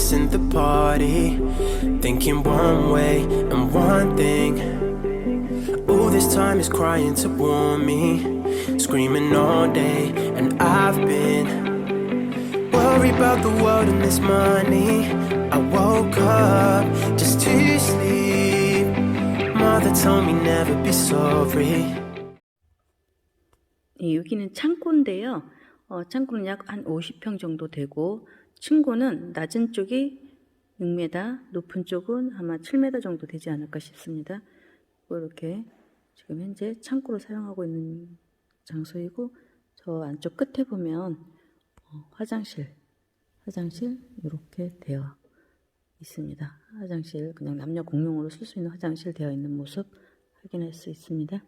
missing the party. Thinking one way and one thing. All this time is crying to warn me. Screaming all day, and I've been worried about the world and this money. I woke up just to sleep. Mother told me never be sorry. 예, 여기는 창고인데요. 어, 창고는 약 한 50평 정도 되고 층고는 낮은 쪽이 6m, 높은 쪽은 아마 7m 정도 되지 않을까 싶습니다. 이렇게 지금 현재 창고로 사용하고 있는 장소이고 저 안쪽 끝에 보면 어, 화장실, 화장실 이렇게 되어 있습니다. 화장실 그냥 남녀 공용으로 쓸 수 있는 화장실 되어 있는 모습 확인할 수 있습니다.